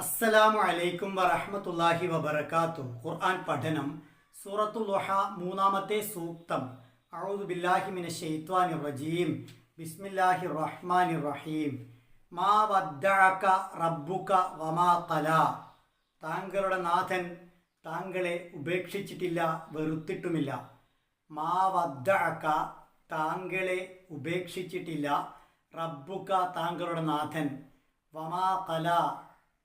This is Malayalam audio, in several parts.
അസ്സലാമു അലൈക്കും വറഹ്മത്തുള്ളാഹി വബർക്കാത്തു ഖുർആൻ പഠനം സൂറത്തുൽ ളുഹ മൂന്നാമത്തെ സൂക്തം. അഊദു ബില്ലാഹി മിനശ് ശൈത്വാനിർ റജീം. ബിസ്മില്ലാഹിർ റഹ്മാനിർ റഹീം. മാ വദ്ദഅക റബ്ബുക വമാ ഖല. താങ്കളുടെ നാഥൻ താങ്കളെ ഉപേക്ഷിച്ചിട്ടില്ല വെറുത്തിട്ടുമില്ല. മാ വദ്ദഅക താങ്കളെ ഉപേക്ഷിച്ചിട്ടില്ല റബ്ബുക താങ്കളുടെ നാഥൻ. വമാ കല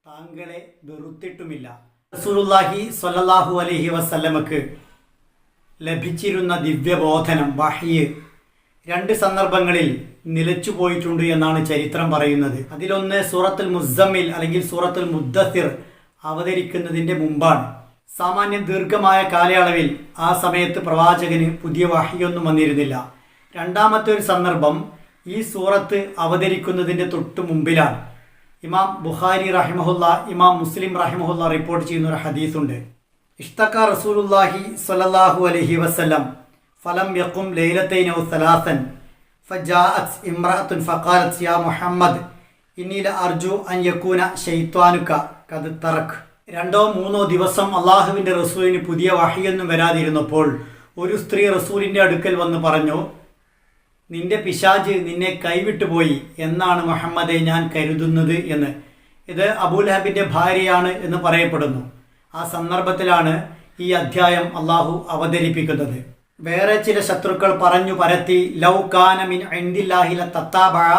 താങ്കളെ വെറുത്തിട്ടുമില്ല. റസൂലുള്ളാഹി സ്വല്ലല്ലാഹു അലൈഹി വസല്ലമക്ക് ലഭിച്ചിരുന്ന ദിവ്യബോധനം വഹീ രണ്ട് സന്ദർഭങ്ങളിൽ നിലച്ചു പോയിട്ടുണ്ട് എന്നാണ് ചരിത്രം പറയുന്നത്. അതിലൊന്ന് സൂറത്തുൽ മുസമ്മിൽ അല്ലെങ്കിൽ സൂറത്തുൽ മുദ്ദസിർ അവതരിക്കുന്നതിന്റെ മുമ്പാണ്. സാമാന്യം ദീർഘമായ കാലയളവിൽ ആ സമയത്ത് പ്രവാചകന് പുതിയ വഹിയൊന്നും വന്നിരുന്നില്ല. രണ്ടാമത്തെ ഒരു സന്ദർഭം ഈ സൂറത്ത് അവതരിക്കുന്നതിന്റെ തൊട്ടു മുമ്പിലാണ്. ഇമാം ബുഖാരി റഹിമഹുല്ല ഇമാം മുസ്ലിം റഹിമഹുല്ല റിപ്പോർട്ട് ചെയ്യുന്ന ഒരു ഹദീസുണ്ട്. ഇഷ്തക്ക റസൂലുല്ലാഹി സ്വല്ലല്ലാഹു അലഹി വസ്ലം ഫലം യക്കും ലൈലത്തൈൻ ഔ സലാസൻ ഫജാഅത് ഇമ്രാത്തുൻ ഫഖാലത് യാ മുഹമ്മദ് ഇന്നീല അർജു അൻ യക്കൂന ഷെയ്ത്വാനുക്ക കത് തറക് രണ്ടോ മൂന്നോ ദിവസം അള്ളാഹുവിന്റെ റസൂലിന് പുതിയ വഹിയൊന്നും വരാതിരുന്നപ്പോൾ ഒരു സ്ത്രീ റസൂലിന്റെ അടുക്കൽ വന്ന് പറഞ്ഞു നിന്റെ പിശാജ് നിന്നെ കൈവിട്ടു പോയി എന്നാണ് മുഹമ്മദെ ഞാൻ കരുതുന്നത് എന്ന്. ഇത് അബൂലഹബിന്റെ ഭാര്യയാണ് എന്ന് പറയപ്പെടുന്നു. ആ സന്ദർഭത്തിലാണ് ഈ അധ്യായം അള്ളാഹു അവതരിപ്പിക്കുന്നത്. വേറെ ചില ശത്രുക്കൾ പറഞ്ഞു പരത്തി ലൗ കാനമിൻ തത്താബഴ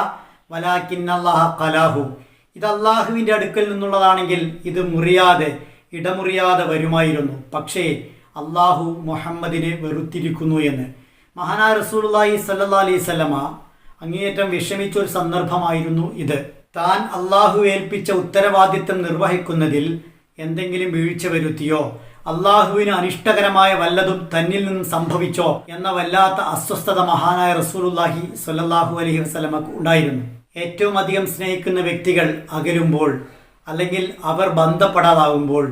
വലാക്കിൻ അള്ളാഹ കലാഹു ഇത് അള്ളാഹുവിന്റെ അടുക്കൽ നിന്നുള്ളതാണെങ്കിൽ ഇത് മുറിയാതെ ഇടമുറിയാതെ വരുമായിരുന്നു. പക്ഷേ അള്ളാഹു മുഹമ്മദിനെ വെറുത്തിരിക്കുന്നു എന്ന്. മഹാനാ റസൂലുള്ളാഹി സല്ലല്ലാഹു അലൈഹി സ്വലമ അങ്ങേയറ്റം വിഷമിച്ച ഒരു സന്ദർഭമായിരുന്നു ഇത്. താൻ അള്ളാഹു ഏൽപ്പിച്ച ഉത്തരവാദിത്തം നിർവഹിക്കുന്നതിൽ എന്തെങ്കിലും വീഴ്ച വരുത്തിയോ? അള്ളാഹുവിന് അനിഷ്ടകരമായ വല്ലതും തന്നിൽ നിന്ന് സംഭവിച്ചോ? എന്ന വല്ലാത്ത അസ്വസ്ഥത മഹാനായ റസൂലുള്ളാഹി സ്വല്ലല്ലാഹു അലൈഹി വസല്ലമക്ക് ഉണ്ടായിരുന്നു. ഏറ്റവും അധികം സ്നേഹിക്കുന്ന വ്യക്തികൾ അകലുമ്പോൾ അല്ലെങ്കിൽ അവർ ബന്ധപ്പെടാതാകുമ്പോൾ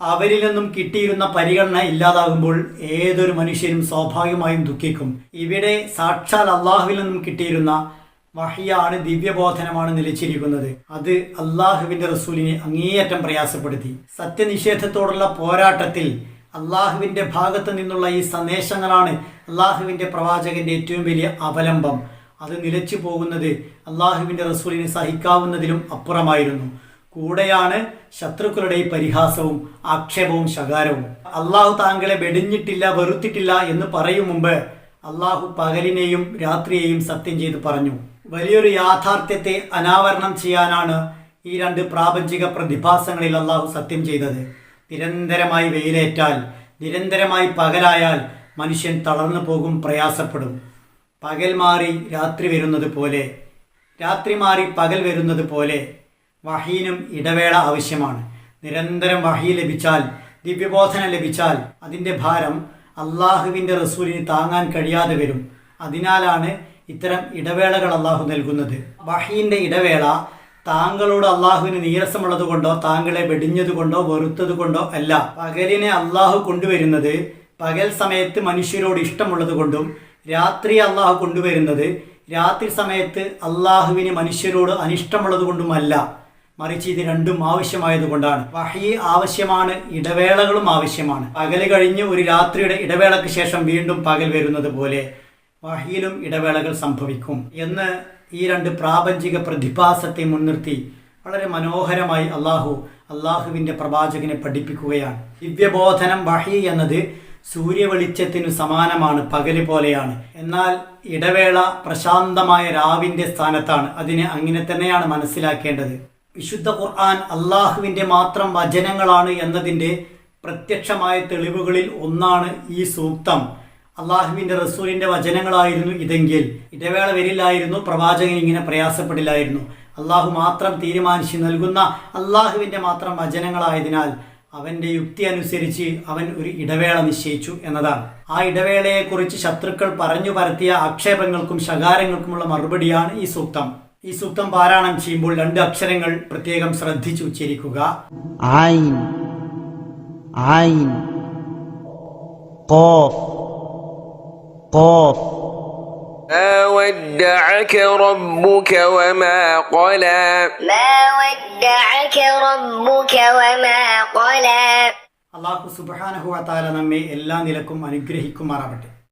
അവരിൽ നിന്നും കിട്ടിയിരുന്ന പരിഗണന ഇല്ലാതാകുമ്പോൾ ഏതൊരു മനുഷ്യനും സ്വാഭാവികമായും ദുഃഖിക്കും. ഇവിടെ സാക്ഷാൽ അള്ളാഹുവിൽ നിന്നും കിട്ടിയിരുന്ന വഹിയാണ് ദിവ്യബോധനമാണ് നിലച്ചിരിക്കുന്നത്. അത് അള്ളാഹുവിന്റെ റസൂലിനെ അങ്ങേയറ്റം പ്രയാസപ്പെടുത്തി. സത്യനിഷേധത്തോടുള്ള പോരാട്ടത്തിൽ അള്ളാഹുവിന്റെ ഭാഗത്ത് നിന്നുള്ള ഈ സന്ദേശങ്ങളാണ് അള്ളാഹുവിന്റെ പ്രവാചകന്റെ ഏറ്റവും വലിയ അവലംബം. അത് നിലച്ചു പോകുന്നത് അള്ളാഹുവിന്റെ റസൂലിനെ സഹിക്കാവുന്നതിലും അപ്പുറമായിരുന്നു. കൂടെയാണ് ശത്രുക്കളുടെ പരിഹാസവും ആക്ഷേപവും ശകാരവും. അള്ളാഹു താങ്കളെ വെടിഞ്ഞിട്ടില്ല വെറുത്തിട്ടില്ല എന്ന് പറയും മുമ്പ് അള്ളാഹു പകലിനെയും രാത്രിയെയും സത്യം ചെയ്ത് പറഞ്ഞു. വലിയൊരു യാഥാർത്ഥ്യത്തെ അനാവരണം ചെയ്യാനാണ് ഈ രണ്ട് പ്രാപഞ്ചിക പ്രതിഭാസങ്ങളിൽ അള്ളാഹു സത്യം ചെയ്തത്. നിരന്തരമായി വെയിലേറ്റാൽ നിരന്തരമായി പകലായാൽ മനുഷ്യൻ തളർന്നു പോകും പ്രയാസപ്പെടും. പകൽ മാറി രാത്രി വരുന്നത് പോലെ രാത്രി മാറി പകൽ വരുന്നത് പോലെ വഹീനും ഇടവേള ആവശ്യമാണ്. നിരന്തരം വഹി ലഭിച്ചാൽ ദിവ്യബോധനം ലഭിച്ചാൽ അതിന്റെ ഭാരം അള്ളാഹുവിന്റെ റസൂലിന് താങ്ങാൻ കഴിയാതെ വരും. അതിനാലാണ് ഇത്തരം ഇടവേളകൾ അള്ളാഹു നൽകുന്നത്. വഹീന്റെ ഇടവേള താങ്കളോട് അള്ളാഹുവിന് നീരസമുള്ളത് കൊണ്ടോ താങ്കളെ വെടിഞ്ഞത് കൊണ്ടോ വെറുത്തത് കൊണ്ടോ അല്ല. പകലിനെ അള്ളാഹു കൊണ്ടുവരുന്നത് പകൽ സമയത്ത് മനുഷ്യരോട് ഇഷ്ടമുള്ളത് കൊണ്ടും രാത്രി അള്ളാഹു കൊണ്ടുവരുന്നത് രാത്രി സമയത്ത് അള്ളാഹുവിന് മനുഷ്യരോട് അനിഷ്ടമുള്ളത് കൊണ്ടുമല്ല. മറിച്ച് ഇത് രണ്ടും ആവശ്യമായതുകൊണ്ടാണ്. വഹി ആവശ്യമാണ് ഇടവേളകളും ആവശ്യമാണ്. പകൽ കഴിഞ്ഞ് ഒരു രാത്രിയുടെ ഇടവേളയ്ക്ക് ശേഷം വീണ്ടും പകൽ വരുന്നത് പോലെ വഹിയിലും ഇടവേളകൾ സംഭവിക്കും എന്ന് ഈ രണ്ട് പ്രാപഞ്ചിക പ്രതിഭാസത്തെ മുൻനിർത്തി വളരെ മനോഹരമായി അള്ളാഹു അള്ളാഹുവിന്റെ പ്രവാചകനെ പഠിപ്പിക്കുകയാണ്. ദിവ്യബോധനം വഹി എന്നത് സൂര്യവെളിച്ചത്തിനു സമാനമാണ് പകൽ പോലെയാണ്. എന്നാൽ ഇടവേള പ്രശാന്തമായ രാവിന്റെ സ്ഥാനത്താണ്. അതിനെ അങ്ങനെ തന്നെയാണ് മനസ്സിലാക്കേണ്ടത്. വിശുദ്ധ ഖുർആൻ അള്ളാഹുവിന്റെ മാത്രം വചനങ്ങളാണ് എന്നതിന്റെ പ്രത്യക്ഷമായ തെളിവുകളിൽ ഒന്നാണ് ഈ സൂക്തം. അള്ളാഹുവിന്റെ റസൂലിന്റെ വചനങ്ങളായിരുന്നു ഇതെങ്കിൽ. ഇടവേള വരില്ലായിരുന്നു പ്രവാചകൻ ഇങ്ങനെ പ്രയാസപ്പെടില്ലായിരുന്നു അള്ളാഹു മാത്രം തീരുമാനിച്ച് നൽകുന്ന അള്ളാഹുവിന്റെ മാത്രം വചനങ്ങളായതിനാൽ അവന്റെ യുക്തി അനുസരിച്ച് അവൻ ഒരു ഇടവേള നിശ്ചയിച്ചു എന്നതാണ്. ആ ഇടവേളയെക്കുറിച്ച് ശത്രുക്കൾ പറഞ്ഞു പരത്തിയ ആക്ഷേപങ്ങൾക്കും ശകാരങ്ങൾക്കുമുള്ള മറുപടിയാണ് ഈ സൂക്തം. ഈ സൂക്തം പാരായണം ചെയ്യുമ്പോൾ രണ്ട് അക്ഷരങ്ങൾ പ്രത്യേകം ശ്രദ്ധിച്ചു ഉച്ചരിക്കുക عين عين قاف قاف ما ودعك ربك وما قلى ما ودعك ربك وما قلى അള്ളാഹു സുബാനഹുവ താല നമ്മെ എല്ലാ നിലക്കും അനുഗ്രഹിക്കുമാറാവട്ടെ